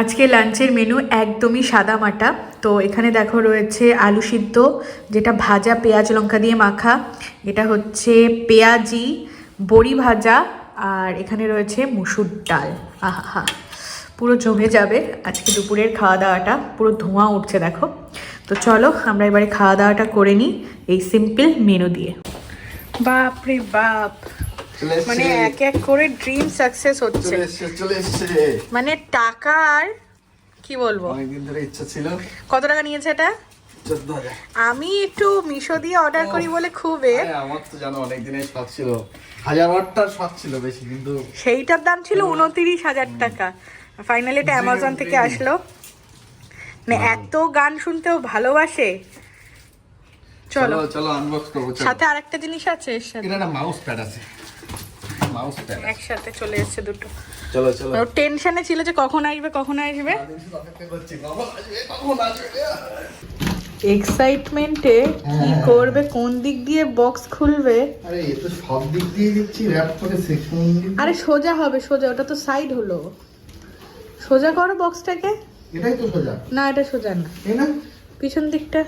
আজকে লাঞ্চের মেনু একদমই সাদা মাটা। তো এখানে দেখো রয়েছে আলু সিদ্ধ, যেটা ভাজা পেঁয়াজ লঙ্কা দিয়ে মাখা। এটা হচ্ছে পেঁয়াজি, বড়ি ভাজা, আর এখানে রয়েছে মুসুর ডাল। আহা পুরো জমে যাবে আজকে দুপুরের খাওয়া দাওয়াটা পুরো ধোঁয়া উঠছে দেখো। তো চলো, আমরা এবারে খাওয়া দাওয়াটা করে নিই এই সিম্পল মেনু দিয়ে। বাপ রে বাপ। মানে এক এক করে ড্রিম সাকসেস হচ্ছে। চলে এসছে মানে টাকার কি বলব? অনেকদিন ধরে ইচ্ছা ছিল। কত টাকা নিয়েছে এটা? আমি একটু মিশো দিয়ে অর্ডার করি বলে খুব আমার তো জানো অনেক দিনের শখ ছিল। হাজার ওয়াটটার শখ ছিল বেশি কিন্তু সেইটার দাম ছিল উনতিরিশ হাজার টাকা। ফাইনালি এটা অ্যামাজন থেকে আসলো। মানে এত গান শুনতেও ভালোবাসে। চলো। চলো আনবক্স করব সাথে আরেকটা জিনিস আছে এর সাথে। এটা মাউস প্যাড আছে। মাউস প্যাড একসাথে চলে এসছে দুটো। চলো চলো। টেনশনে ছিল যে কখন আসবে কখন আসবে? এক্সাইটমেন্টে কি করবে কোন দিক দিয়ে বক্স খুলবে? আরে এ তো সব দিক দিয়ে দিচ্ছি র্যাপ করে সেকশন আরে সোজা হবে সোজা ওটা তো সাইড হলো। সোজা করো বক্সটাকে এটাই তো সোজা। না এটা সোজা না। তাই না। পিছন দিকটা।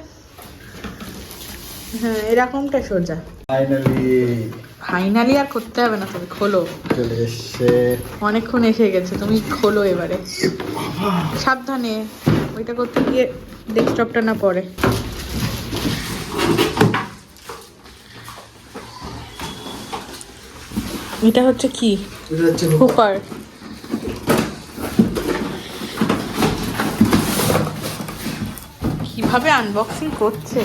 হ্যাঁ এরকমটা সোজা। ফাইনালি ফাইনালি আর করতে হবে না তুমি খোলো। চলে এসছে। অনেকক্ষণ এসে গেছে তুমি খোলো এবারে। সাবধানে ওইটা করতে গিয়ে ডেস্কটপটা না পড়ে। এটা হচ্ছে কি? হচ্ছে কীভাবে আনবক্সিং করছে?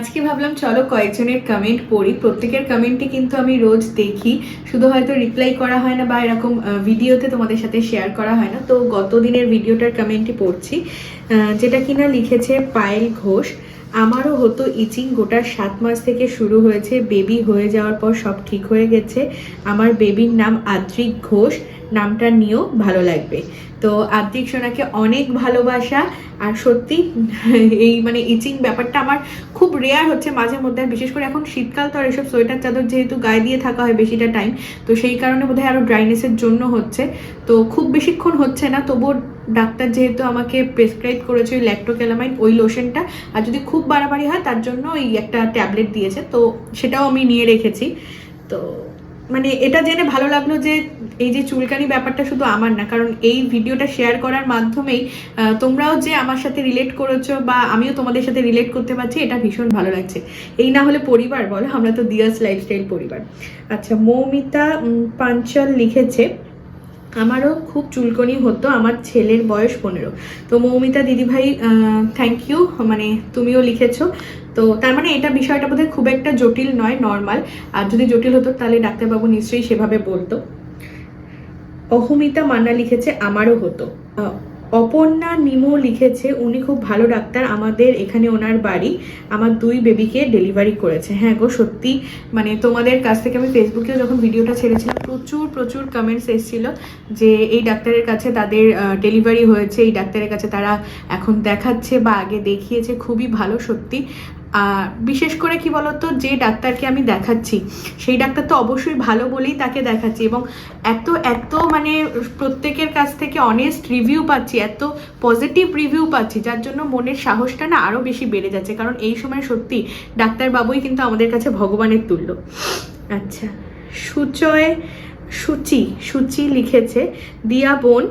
আজকে ভাবলাম চলো কয়েকজনের কমেন্ট পড়ি। প্রত্যেকের কমেন্টই কিন্তু আমি রোজ দেখি। শুধু হয়তো রিপ্লাই করা হয় না বা এরকম ভিডিওতে তোমাদের সাথে শেয়ার করা হয় না। তো গত দিনের ভিডিওটার কমেন্টই পড়ছি যেটা কিনা লিখেছে পায়েল ঘোষ, আমারও হতো ইচিং গোটা সাত মাস থেকে শুরু হয়েছে। বেবি হয়ে যাওয়ার পর সব ঠিক হয়ে গেছে। আমার বেবির নাম আদ্রিক ঘোষ। নামটা নিয়েও ভালো লাগবে। তো আদ্রিক সোনাকে অনেক ভালোবাসা আর সত্যি এই মানে ইচিং ব্যাপারটা আমার খুব রেয়ার হচ্ছে মাঝে মধ্যে, বিশেষ করে এখন শীতকাল তো আর এসব সোয়েটার চাদর যেহেতু গায়ে দিয়ে থাকা হয় বেশিটা টাইম তো সেই কারণে বোধহয় আরও ড্রাইনেসের জন্য হচ্ছে। তো খুব বেশিক্ষণ হচ্ছে না, তবুও ডাক্তার যেহেতু আমাকে প্রেসক্রাইব করেছে ওই ল্যাক্টোক্যালামাইন ওই লোশনটা আর যদি খুব বাড়াবাড়ি হয় তার জন্য ওই একটা ট্যাবলেট দিয়েছে, তো সেটাও আমি নিয়ে রেখেছি। তো মানে এটা জেনে ভালো লাগল যে এই যে চুলকানি ব্যাপারটা শুধু আমার না, কারণ এই ভিডিওটা শেয়ার করার মাধ্যমেই তোমরাও যে আমার সাথে রিলেট করেছ বা আমিও তোমাদের সাথে রিলেট করতে পারছি, এটা ভীষণ ভালো লাগছে। এই না হলে পরিবার বলো, আমরা তো দিয়াস লাইফস্টাইল পরিবার। আচ্ছা মৌমিতা পাঞ্চাল লিখেছে আমারও খুব চুলকনি হতো, আমার ছেলের বয়স পনেরো। তো মৌমিতা দিদিভাই থ্যাংক ইউ মানে তুমিও লিখেছো। তো তার মানে এটা বিষয়টা বোধহয় খুব একটা জটিল নয় নর্মাল আর যদি জটিল হতো, তাহলে ডাক্তারবাবু নিশ্চয়ই সেভাবে বলতো। অহমিতা মান্না লিখেছে, আমারও হতো। অপর্ণা নিমো লিখেছে, উনি খুব ভালো ডাক্তার, আমাদের এখানে ওনার বাড়ি। আমার দুই বেবিকে ডেলিভারি করেছে। হ্যাঁ গো, সত্যি। মানে তোমাদের কাছ থেকে আমি ফেসবুকেও যখন ভিডিওটা ছেড়েছিলাম, প্রচুর প্রচুর কমেন্টস এসেছিল যে এই ডাক্তারের কাছে তাদের ডেলিভারি হয়েছে, এই ডাক্তারের কাছে তারা এখন দেখাচ্ছে বা আগে দেখিয়েছে। খুবই ভালো, সত্যি। বিশেষ করে কি বলতো, যে ডাক্তারকে আমি দেখাচ্ছি, সেই ডাক্তার তো অবশ্যই ভালো বলেই তাকে দেখাচ্ছি এবং এত এত মানে প্রত্যেকের কাছ থেকে অনেস্ট রিভিউ পাচ্ছি, এত পজিটিভ রিভিউ পাচ্ছি, যার জন্য মনের সাহসটা না আরও বেশি বেড়ে যাচ্ছে। কারণ এই সময় সত্যি ডাক্তারবাবুই কিন্তু আমাদের কাছে ভগবানের তুল্য। আচ্ছা সুচয়, সুচি সুচি লিখেছে, দিয়া বোন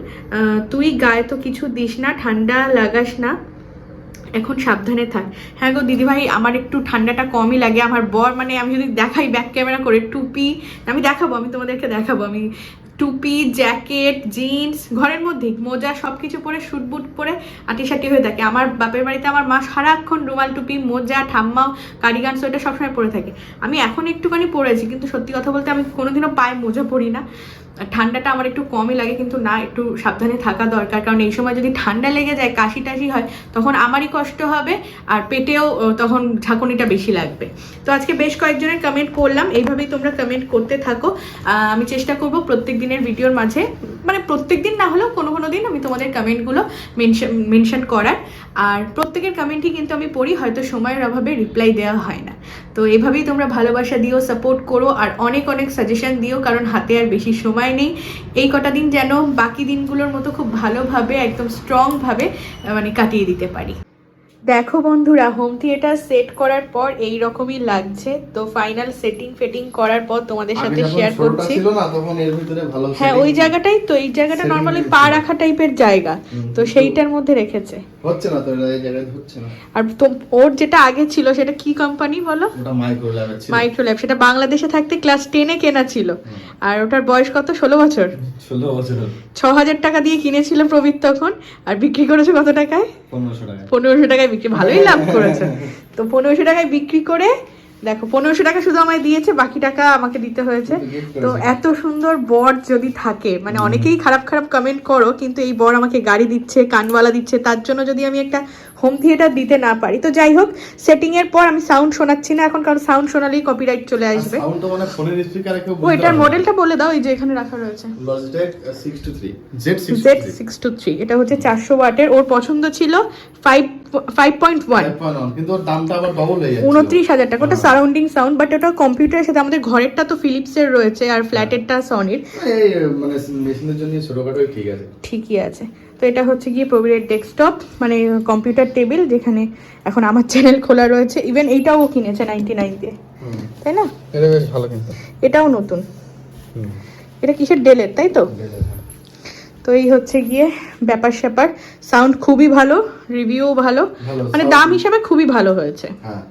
তুই গায়ে তো কিছু দিস না, ঠান্ডা লাগাস না এখন সাবধানে থাক। হ্যাঁ গো, দিদিভাই, আমার একটু ঠান্ডাটা কমই লাগে। আমার বর মানে আমি যদি দেখাই ব্যাক ক্যামেরা করে, টুপি, আমি দেখাবো, আমি তোমাদেরকে দেখাবো। আমি টুপি জ্যাকেট জিন্স ঘরের মধ্যেই মোজা সব কিছু পরে শুট বুট পরে আটিসাটি হয়ে থাকে। আমার বাপের বাড়িতে আমার মা সারাক্ষণ রুমাল, টুপি, মোজা ঠাম্মাও কারিগান সোয়েটার সবসময় পরে থাকে। আমি এখন একটুখানি পরেছি কিন্তু সত্যি কথা বলতে আমি কোনোদিনও পায়ে মোজা পরি না। ঠান্ডাটা আমার একটু কমই লাগে, কিন্তু না, একটু সাবধানে থাকা দরকার। কারণ এই সময় যদি ঠান্ডা লেগে যায় কাশি টাশি হয়, তখন আমারই কষ্ট হবে আর পেটেও তখন ঝাঁকুনিটা বেশি লাগবে। তো আজকে বেশ কয়েকজনের কমেন্ট করলাম, এইভাবেই তোমরা কমেন্ট করতে থাকো। আমি চেষ্টা করব প্রত্যেক দিনের ভিডিওর মাঝে মানে প্রত্যেক দিন না হলেও কোনো কোনো দিন আমি তোমাদের কমেন্টগুলো মেনশন মেনশন করার। আর প্রত্যেকের কমেন্টই কিন্তু আমি পড়ি, হয়তো সময়ের অভাবে রিপ্লাই দেওয়া হয় না। তো এভাবেই তোমরা ভালোবাসা দিও সাপোর্ট করো, আর অনেক অনেক সাজেশন দিও, কারণ হাতে আর বেশি সময় নেই। এই কটা দিন যেন বাকি দিনগুলোর মতো খুব ভালোভাবে, একদম স্ট্রংভাবে মানে কাটিয়ে দিতে পারি। দেখো বন্ধুরা হোম থিয়েটার সেট করার পর এই রকমই লাগছে। তো ফাইনাল সেটিং ফেটিং করার পর তোমাদের সাথে শেয়ার করছি। ছিল না তখন এর ভিতরে ভালো হ্যাঁ ওই জায়গাটাই তো এই জায়গাটা নর্মালি পা রাখা টাইপের জায়গা। তো সেইটার মধ্যে রেখেছে। হচ্ছে না তো এই জায়গায় হচ্ছে না। আর তো ওর যেটা আগে ছিল সেটা কি কোম্পানি বলো? ওটা মাইক্রো ল্যাবের ছিল। মাইক্রোল্যাব সেটা বাংলাদেশে থাকতে ক্লাস টেনে কেনা ছিল। আর ওটার বয়স কত? ষোলো বছর। ষোলো বছর। ছ হাজার টাকা দিয়ে কিনেছিল প্রবীর তখন আর বিক্রি করেছে কত টাকায়? পনেরোশো টাকা পনেরোশো টাকায় বিক্রি ভালোই লাভ করেছে। তো পনেরোশো টাকায় বিক্রি করে দেখো পনেরোশো টাকা শুধু আমায় দিয়েছে বাকি টাকা আমাকে দিতে হয়েছে। তো এত সুন্দর বর যদি থাকে মানে অনেকেই খারাপ খারাপ কমেন্ট করো কিন্তু এই বর আমাকে গাড়ি দিচ্ছে কানওয়ালা দিচ্ছে তার জন্য যদি আমি একটা হোম থিয়েটার দিতে না পারি। তো যাই হোক সেটিং এর পর আমি সাউন্ড শোনাচ্ছি না এখন কারণ সাউন্ড শোনালেই কপিরাইট চলে আসবে। সাউন্ড তো মানে ফোনের স্পিকারে কেউ ও এটার মডেলটা বলে দাও এই যে এখানে রাখা রয়েছে। Logitech 623 Z623 Z six two three এটা হচ্ছে চারশো ওয়াটের। ওর পছন্দ ছিল ফাইভ ফাইভ পয়েন্ট ওয়ান 5.1 কিন্তু ওর দামটা আবার ডবল হয়ে যাচ্ছে উনত্রিশ হাজার টাকা ওটা হ্যাঁ। সারাউন্ডিং সাউন্ড বাট ওটা কম্পিউটারের সাথে আমাদের ঘরেরটা তো ফিলিপসের রয়েছে আর ফ্ল্যাটেরটা সনির এই মানে মেশিনের জন্য ছোটখাটোই ঠিক আছে। ঠিকই আছে। তো এটা হচ্ছে গিয়ে প্রবীরের ডেস্কটপ মানে কম্পিউটার টেবিল যেখানে এখন আমার চ্যানেল খোলা রয়েছে। ইভেন এইটাও কিনেছে নাইনটি নাইন দিয়ে তাই না? এটা বেশ ভালো কিন্তু এটাও নতুন। এটা কিসের ডেলের তাই তো? তো এই হচ্ছে গিয়ে ব্যাপার স্যাপার। সাউন্ড খুবই ভালো রিভিউও ভালো। ভালো, মানে দাম হিসাবে খুবই ভালো হয়েছে। হ্যাঁ।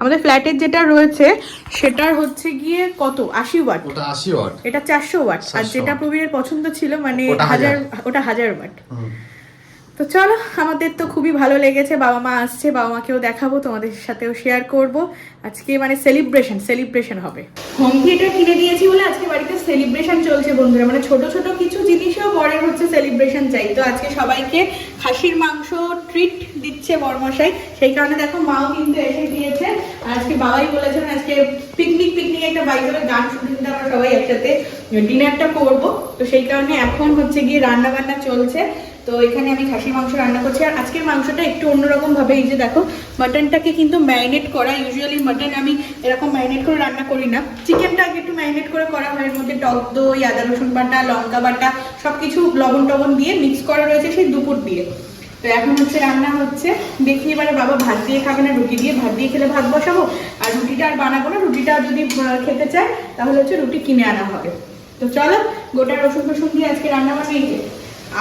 আমাদের ফ্ল্যাটের যেটা রয়েছে সেটার হচ্ছে গিয়ে কত? আশি ওয়াট। ওটা 80 ওয়াট। এটা চারশো ওয়াট। আর যেটা প্রবীরের পছন্দ ছিল মানে হাজার। হাজার। ওটা হাজার ওয়াট। তো চলো আমাদের তো খুবই ভালো লেগেছে বাবা মা আসছে বাবা মাকেও দেখাবো তোমাদের সাথেও শেয়ার করব। আজকে মানে সেলিব্রেশন সেলিব্রেশন হবে। হোম থিয়েটার কিনে দিয়েছি বলে আজকে বাড়িতে সেলিব্রেশন চলছে বন্ধুরা। মানে ছোট ছোট কিছু জিনিসেও বড়ের হচ্ছে সেলিব্রেশন চাই। তো আজকে সবাইকে খাসির মাংস ট্রিট দিচ্ছে বর্মশাই। সেই কারণে দেখো মাও কিন্তু এসে দিয়েছে আজকে বাবাই বলেছেন, আজকে পিকনিক পিকনিক একটা বাইক করে গান শুনতে আমরা সবাই একসাথে ডিনারটা করব। তো সেই কারণে এখন হচ্ছে গিয়ে রান্না বান্না চলছে। তো এখানে আমি খাসির মাংস রান্না করছি। আর আজকের মাংসটা একটু অন্যরকম ভাবে, এই যে দেখো মাটনটাকে কিন্তু ম্যারিনেট করা ইউজুয়ালি মাটন আমি এরকম ম্যারিনেট করে রান্না করি না। চিকেনটা আগে একটু ম্যারিনেট করে করা হয়, এর মধ্যে টক দই, আদা, রসুন বাটা, লঙ্কা বাটা সব কিছু লবণ টবণ দিয়ে মিক্স করা রয়েছে সেই দুপুর দিয়ে। তো এখন হচ্ছে রান্না হচ্ছে। দেখি এবারে বাবা ভাত দিয়ে খাবে না, রুটি দিয়ে ভাত দিয়ে খেলে ভাত বসাবো? আর রুটিটা আর বানাবো না, রুটিটা যদি খেতে চায়, তাহলে হচ্ছে রুটি কিনে আনা হবে। তো চলো, গোটা রসুন ফসুন দিয়ে আজকে রান্না বান্না এই যে।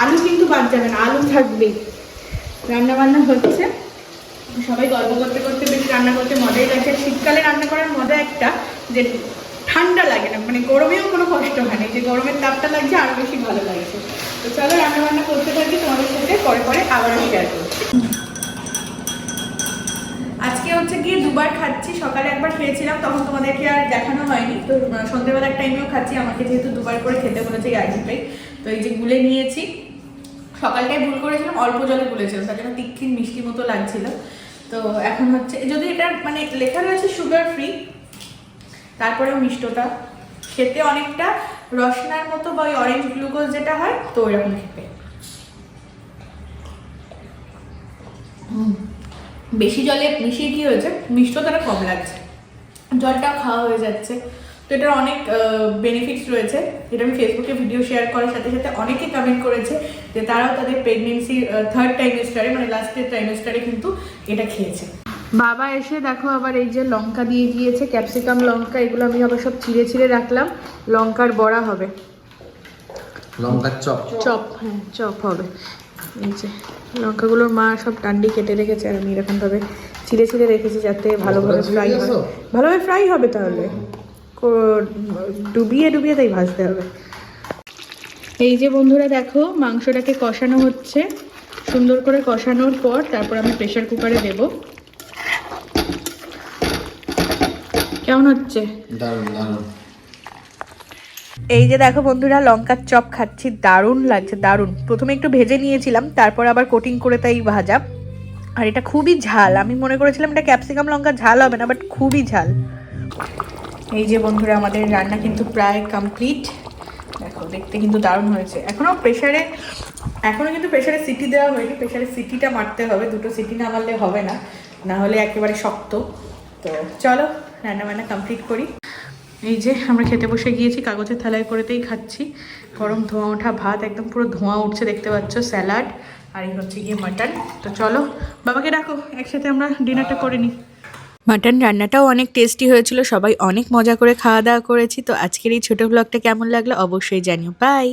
আলু কিন্তু বাদ যাবে না, আলু থাকবেই। রান্না বান্না হচ্ছে। সবাই গল্প করতে করতে, বেশি রান্না করতে মজাই লাগছে। শীতকালে রান্না করার মজা একটা, যে ঠান্ডা লাগে না মানে গরমেও কোনো কষ্ট হয় না যে গরমের তাপটা লাগছে আরও বেশি ভালো লাগছে। তো চলো রান্না বান্না করতে থাকি তোমাদের সাথে, পরে পরে আবারও শেয়ার করছি। আজকে হচ্ছে গিয়ে দুবার খাচ্ছি, সকালে একবার খেয়েছিলাম, তখন তোমাদেরকে আর দেখানো হয়নি। তো সন্ধ্যেবেলার টাইমেও খাচ্ছি, আমাকে যেহেতু দুবার করে খেতে বলেছে এই তো এই যে গুলে নিয়েছি সকালটাই ভুল করেছিলাম, অল্প জলে গুলেছিলাম, তার জন্য তীক্ষিন মিষ্টি মতো লাগছিল। তো এখন হচ্ছে যদি এটা মানে লেখা রয়েছে সুগার ফ্রি তারপরেও মিষ্টতা। খেতে অনেকটা রসনার মতো বা ওই অরেঞ্জ গ্লুকোজ যেটা হয়, তো ওইরকম খেতে। হুম। বেশি জলে মিশিয়ে কি হয়েছে? মিষ্টতাটা কম লাগছে। জলটাও খাওয়া হয়ে যাচ্ছে। তো এটার অনেক বেনিফিটস রয়েছে। যেটা আমি ফেসবুকে ভিডিও শেয়ার করার সাথে সাথে অনেকে কমেন্ট করেছে যে তারাও তাদের প্রেগনেন্সি থার্ড টাইমেস্টারে মানে লাস্টের টাইমেস্টারে কিন্তু এটা খেয়েছে। বাবা এসে দেখো আবার এই যে লঙ্কা দিয়ে দিয়েছে ক্যাপসিকাম লঙ্কা এগুলো আমি আবার সব চিড়ে চিড়ে রাখলাম। লঙ্কার বড়া হবে। লঙ্কার চপ। চপ হ্যাঁ চপ হবে। যে লঙ্কাগুলোর মা সব ডান্ডি কেটে রেখেছে আর আমি এরকমভাবে ছিঁড়ে ছিঁড়ে রেখেছি যাতে ভালোভাবে ফ্রাই হয়। ভালোভাবে ফ্রাই হবে তাহলে। ডুবিয়ে ডুবিয়ে তাই ভাজতে হবে। এই যে বন্ধুরা দেখো মাংসটাকে কষানো হচ্ছে। সুন্দর করে কষানোর পর তারপর আমি প্রেশার কুকারে দেব। কেমন হচ্ছে? দারুণ দারুণ। এই যে দেখো বন্ধুরা, লঙ্কার চপ খাচ্ছি, দারুণ লাগছে, দারুণ। প্রথমে একটু ভেজে নিয়েছিলাম, তারপর আবার কোটিং করে তাই ভাজা। আর এটা খুবই ঝাল, আমি মনে করেছিলাম এটা ক্যাপসিকাম লঙ্কা ঝাল হবে না বাট খুবই ঝাল। এই যে বন্ধুরা, আমাদের রান্না কিন্তু প্রায় কমপ্লিট দেখো, দেখতে কিন্তু দারুণ হয়েছে। এখনও প্রেশারে এখনও কিন্তু প্রেশারে সিটি দেওয়া হয়নি প্রেশারে সিটিটা মারতে হবে, দুটো সিটি না মারলে হবে না না হলে একেবারে শক্ত। তো চলো রান্না বান্না কমপ্লিট করি। এই যে, আমরা খেতে বসে গিয়েছি, কাগজের থালায় করেতেই খাচ্ছি। গরম ধোঁয়া ওঠা ভাত, একদম পুরো ধোঁয়া উঠছে, দেখতে পাচ্ছ, স্যালাড। আর এই হচ্ছে গিয়ে মাটন। তো চলো, বাবাকে ডাকো, একসাথে আমরা ডিনারটা করে নিই। মাটন রান্নাটাও অনেক টেস্টি হয়েছিল, সবাই অনেক মজা করে খাওয়া দাওয়া করেছি। তো আজকের এই ছোটো ব্লগটা কেমন লাগল অবশ্যই জানিও। বাই